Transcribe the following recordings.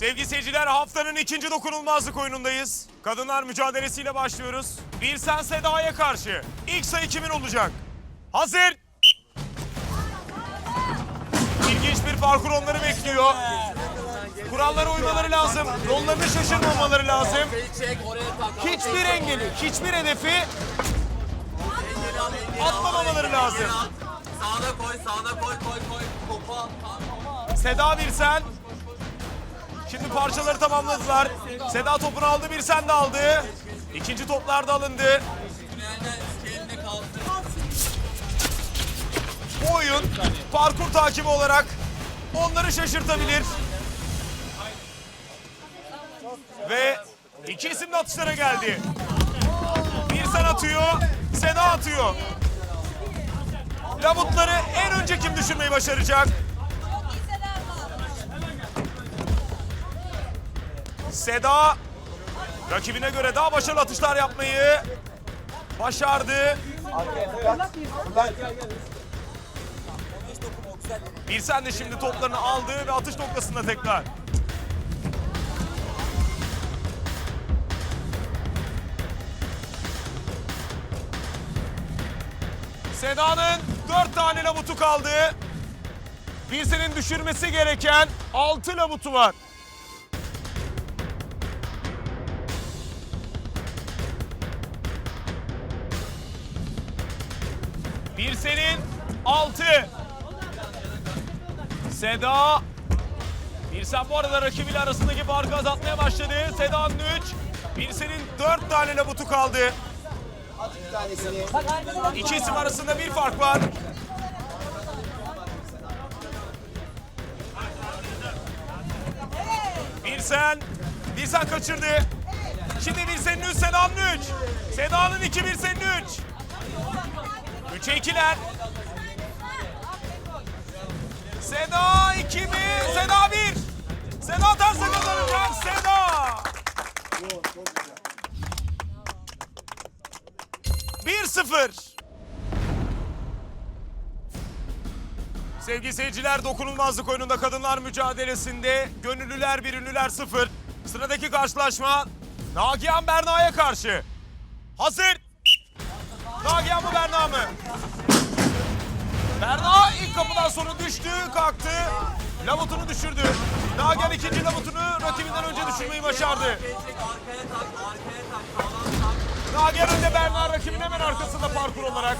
Sevgili seyirciler haftanın ikinci dokunulmazlık oyunundayız. Kadınlar mücadelesiyle başlıyoruz. Bir sen Seda'ya karşı. İlk sayı kimin olacak? Hazır. İlginç bir parkur onları bekliyor. Kurallara uymaları lazım. Yollarını şaşırmamaları lazım. Hiçbir engeli, hiçbir hedefi atlamamaları lazım. Sağına koy, sağına koy, koy, koy. Seda Birsen. Şimdi parçaları tamamladılar. Seda topunu aldı, Birsen de aldı. İkinci toplar da alındı. Bu oyun parkur takibi olarak onları şaşırtabilir. Ve iki isim atışlara geldi. Birsen atıyor, Seda atıyor. Labutları en önce kim düşürmeyi başaracak? Seda rakibine göre daha başarılı atışlar yapmayı başardı. Birsen de şimdi toplarını aldı ve atış noktasında tekrar. Seda'nın dört tane labutu kaldı. Birsen'in düşürmesi gereken altı labutu var. Birsen'in altı. Seda. Birsen bu arada rakibiyle arasındaki farkı azaltmaya başladı. Seda'nın 3. Birsen'in 4 tane labutu kaldı. İki isim arasında bir fark var. Birsen. Birsen kaçırdı. Şimdi Birsen'in 3, Seda'nın 3. Seda'nın 2, Birsen'in 3. 3'e 2'ler. Seda 2 mi? Seda 1. Seda atarsa kazanacak. Seda. Bir sıfır. Sevgili seyirciler dokunulmazlık oyununda kadınlar mücadelesinde gönüllüler bir ünlüler sıfır. Sıradaki karşılaşma Nagihan Berna'ya karşı. Hazır. Nagihan mı Berna mı? Berna ilk kapıdan sonra düştü, kalktı. Lavutunu düşürdü. Nagihan ikinci lavutunu rakibinden önce düşürmeyi başardı. Nagihan önde Berna rakibin hemen arkasında parkur olarak.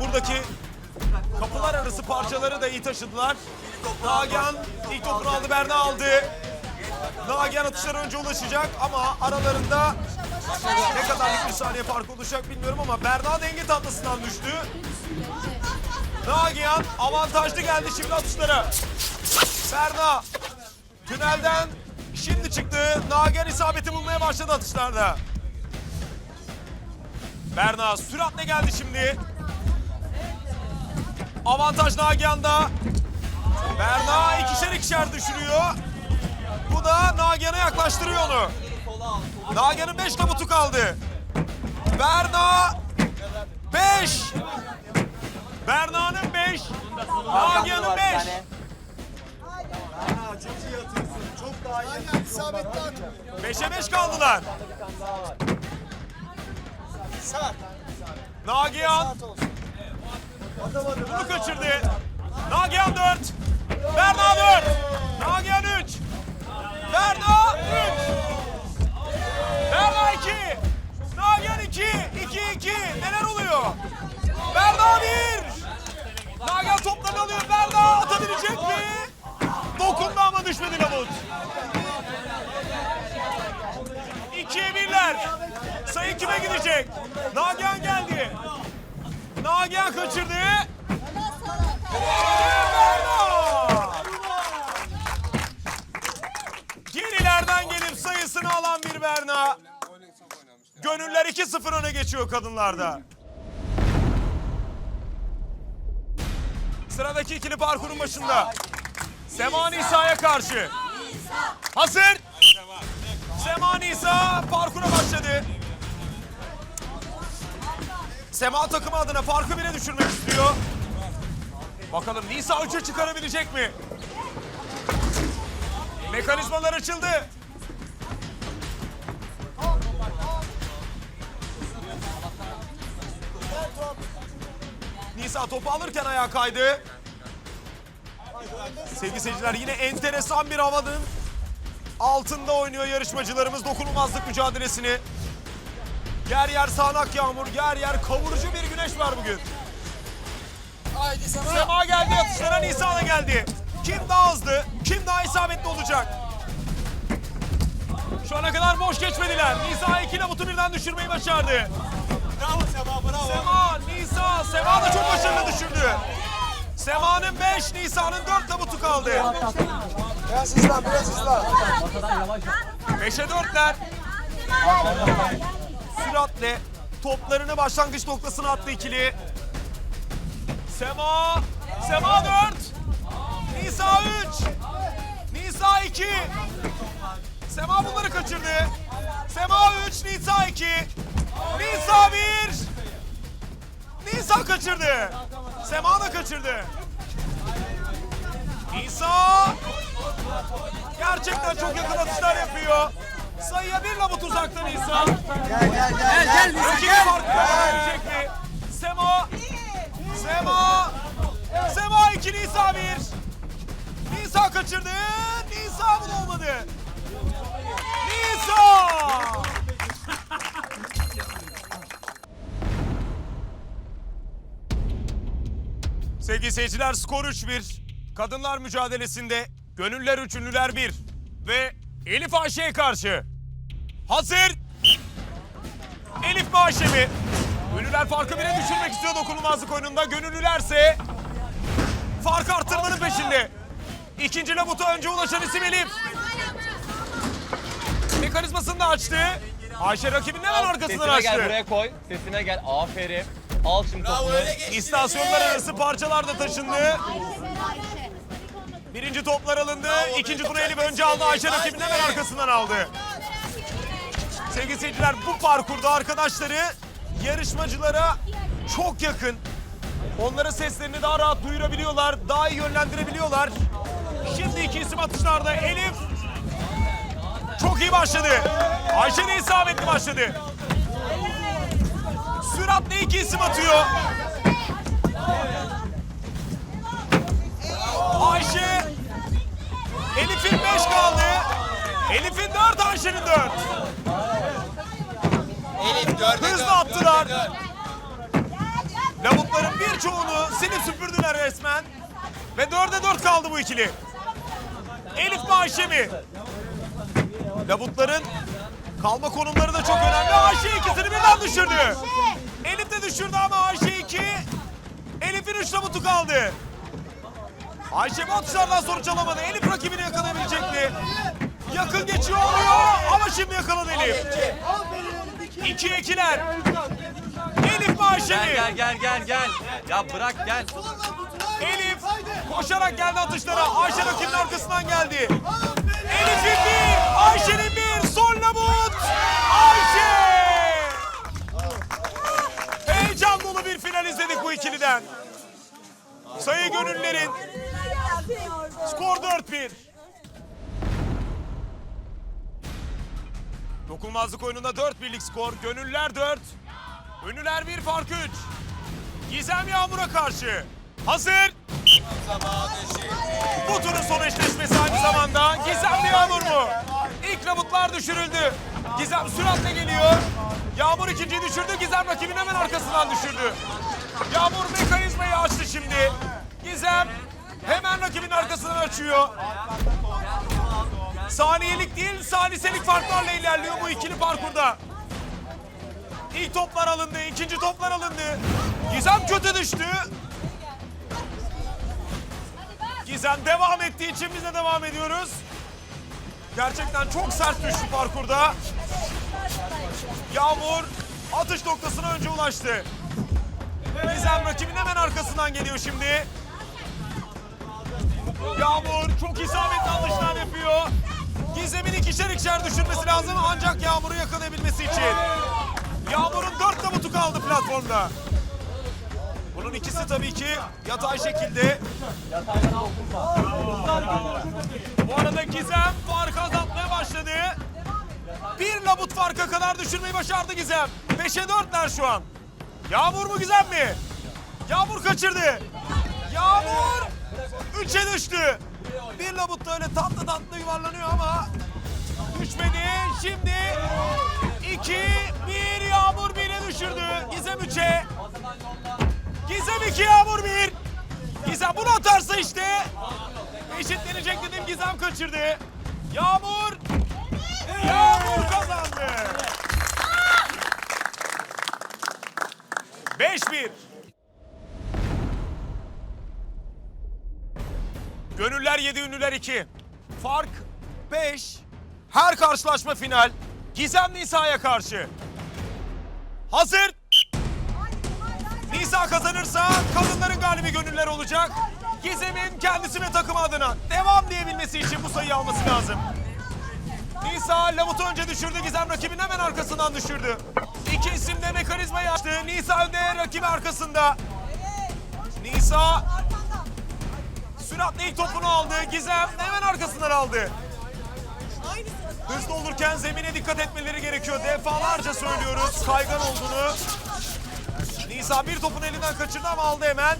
Buradaki kapılar arası parçaları da iyi taşıdılar. Nagihan ilk topunu aldı, Berna aldı. Nagihan atışlara önce ulaşacak ama aralarında ne kadarlık bir saniye fark olacak bilmiyorum ama Berna denge tatlısından düştü. Nagihan avantajlı geldi şimdi atışlara. Berna tünelden şimdi çıktı. Nagihan isabeti bulmaya başladı atışlarda. Berna süratle geldi şimdi. Avantaj Nagihan'da. Berna ikişer ikişer düşürüyor. Bu da Nagihan'a yaklaştırıyor onu. Nagihan'ın beş tabutu kaldı. Berna beş. Berna'nın beş. Nagihan'ın beş. Beşe beş kaldılar. Nagihan bunu kaçırdı. Nagihan 4. Berna 4. Nagihan 3. Berna 2. 2 2. Neler oluyor? Berna 1. Nagihan toplarını alıyor. Berna atabilecek mi? Dokundu ama düşmedi Lavut. 2'ye 1'ler. Sayı kime gidecek? Nagihan geldi. Nagihan kaçırdı. Gönüller 2-0 öne geçiyor kadınlarda. Sıradaki ikili parkurun başında. Sema Nisa'ya karşı. Hazır. Sema Nisa parkura başladı. Sema takımı adına farkı bire düşürmek istiyor. Bakalım Nisa 3'e çıkarabilecek mi? Mekanizmalar açıldı. Nisa topu alırken ayağa kaydı. Sevgili seyirciler yine enteresan bir havanın altında oynuyor yarışmacılarımız dokunulmazlık mücadelesini. Yer yer sağanak yağmur, yer yer kavurucu bir güneş var bugün. Haydi Sema. Sema geldi atışlara, Nisa da geldi. Kim daha hızlı, kim daha isabetli olacak? Şu ana kadar boş geçmediler. Nisa iki labutu birden düşürmeyi başardı. Bravo Sema bravo. Sema, Nisa, Sema da çok başarılı düşürdü. Sema'nın 5, Nisa'nın 4 labutu kaldı. Biraz hızlan biraz hızlan. 5'e 4'ler. Süratle toplarını başlangıç noktasına attı ikili. Sema, Sema 4. Nisa 3. Nisa 2. Sema bunları kaçırdı. Sema 3, Nisa 2. Nisa 1. Nisa kaçırdı. Sema da kaçırdı. Nisa gerçekten çok yakın atışlar yapıyor. Sayıya bir labut uzakta Nisa. Gel gel gel. Gel gel farkı yapabilecek mi? Sema. Sema. Sema 2 Nisa 1. Nisa kaçırdı. Nisa bu da olmadı. Nisa. Sevgili seyirciler skor 3-1. Kadınlar mücadelesinde gönüller üç ünlüler 1. Ve Elif Ayşe'ye karşı. Hazır. Elif mi Ayşe mi? Ünlüler farkı bire düşürmek istiyor dokunulmazlık oyununda. Gönüllülerse farkı arttırmanın peşinde. İkinci labuta önce ulaşan isim Elif. Mekanizmasını da açtı. Ayşe rakibinin hemen arkasından Sesine gel buraya koy. Sesine gel. Aferin. Al şimdi topunu. İstasyonlar arası parçalar da taşındı. Birinci toplar alındı. İkinci turu Elif önce aldı. Ayşe rakibinin hemen arkasından aldı. Sevgili seyirciler bu parkurda arkadaşları yarışmacılara çok yakın. Onlara seslerini daha rahat duyurabiliyorlar. Daha iyi yönlendirebiliyorlar. Şimdi iki isim atışlarda Elif çok iyi başladı. Ayşe de isabetli başladı. Süratle iki isim atıyor. Ayşe. Elif'in 5 kaldı. Elif'in 4, Ayşe'nin 4. Elif dörde Hızlı attılar. Lavukların birçoğunu silip süpürdüler resmen. Ve 4'e 4 kaldı bu ikili. Elif mi Ayşe mi? Lavukların kalma konumları da çok önemli. Ayşe ikisini birden düşürdü. Elif Elif'in 3 lavutu kaldı. Ayşe bu atışlardan sonuç alamadı. Elif rakibini yakalayabilecek mi? Yakın geçiyor oluyor ama şimdi yakaladı Elif. İki ikiler. Elif mi Ayşe Gel mi? gel gel gel gel. Ya bırak gel. Elif koşarak geldi atışlara. Ayşe rakibinin arkasından geldi. Elif'in bir, Ayşe'nin bir. Son labut. Ayşe. Heyecan dolu bir final izledik bu ikiliden. Sayı gönüllerin. Skor 4-1. Dokunmazlık oyununda 4 birlik skor. Gönüller 4. Ünlüler 1 fark 3. Gizem Yağmur'a karşı. Hazır. Bu turun son eşleşmesi aynı zamanda. Gizem mi Yağmur mu? İlk labutlar düşürüldü. Gizem süratle geliyor. Yağmur ikinciyi düşürdü. Gizem rakibinin hemen arkasından düşürdü. Yağmur mekanizmayı açtı şimdi. Gizem hemen rakibin arkasından açıyor. Saniyelik değil, saliselik farklarla ilerliyor bu ikili parkurda. İlk toplar alındı, ikinci toplar alındı. Gizem kötü düştü. Gizem devam ettiği için biz de devam ediyoruz. Gerçekten çok sert düştü parkurda. Yağmur atış noktasına önce ulaştı. Gizem rakibin hemen arkasından geliyor şimdi. Yağmur çok isabetli atışlar yapıyor. Gizem'in ikişer ikişer düşürmesi lazım ancak Yağmur'u yakalayabilmesi için. Yağmur'un dört tabutu kaldı platformda. Bu Bunun ikisi tabii ki yatay şekilde. Bu arada Gizem farkı azaltmaya başladı. Bir labut farka kadar düşürmeyi başardı Gizem. 5'e 4'ler şu an. Yağmur mu Gizem mi? Yağmur kaçırdı. Yağmur 3'e düştü. Bir labut da öyle tatlı tatlı yuvarlanıyor ama düşmedi. Şimdi 2 1 Yağmur 1'e düşürdü. Gizem 3'e. Gizem 2 Yağmur 1. Gizem bunu atarsa işte eşitlenecek dedim Gizem kaçırdı. Yağmur Yağmur kazandı. 5-1. Gönüller 7, ünlüler 2. Fark 5. Her karşılaşma final. Gizem Nisa'ya karşı. Hazır. Nisa kazanırsa kadınların galibi gönüller olacak. Gizem'in kendisi ve takımı adına devam diyebilmesi için bu sayıyı alması lazım. Nisa Lavut'u önce düşürdü. Gizem rakibinin hemen arkasından düşürdü. İki isim de mekanizmayı açtı. Nisa önde rakibi arkasında. Nisa süratle ilk topunu aldı. Gizem hemen arkasından aldı. Hızlı olurken zemine dikkat etmeleri gerekiyor. Defalarca söylüyoruz kaygan olduğunu. Nisa bir topun elinden kaçırdı ama aldı hemen.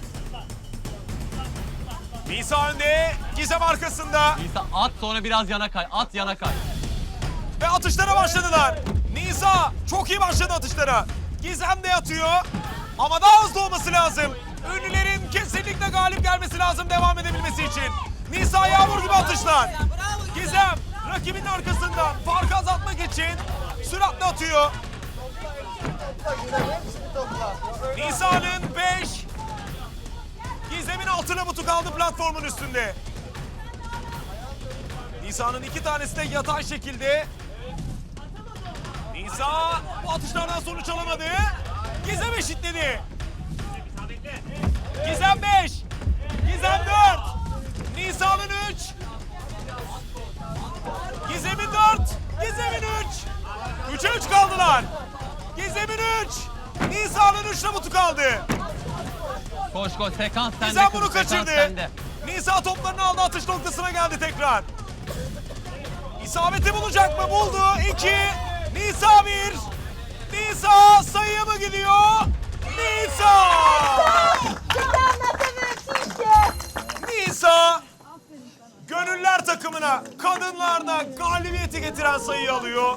Nisa önde, Gizem arkasında. Nisa at sonra biraz yana kay. At yana kay. Ve atışlara başladılar. Nisa çok iyi başladı atışlara. Gizem de atıyor. Ama daha hızlı olması lazım. Kesinlikle galip gelmesi lazım devam edebilmesi için. Nisa Yağmur gibi atışlar. Gizem rakibinin arkasından farkı azaltmak için süratle atıyor. Nisa'nın 5, Gizem'in 6 labutu kaldı platformun üstünde. Nisa'nın iki tanesi de yatay şekilde. Nisa bu atışlardan sonuç alamadı. Gizem eşitledi. Gizem 5. Gizem 4. Nisa'nın 3. Gizem'in 4. Gizem'in 3. 3'e 3 kaldılar. Gizem'in 3. Nisa'nın 3 labutu kaldı. Koş koş sekans sende. Gizem bunu kaçırdı. Nisa toplarını aldı atış noktasına geldi tekrar. İsabeti bulacak mı? Buldu. 2. Nisa 1. Nisa sayıya mı gidiyor? Nisa Gönüller kadınlarda galibiyeti getiren sayıyı alıyor.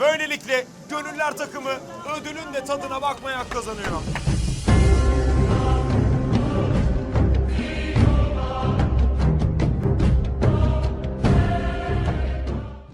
Böylelikle Gönüller takımı ödülün de tadına bakmaya kazanıyor.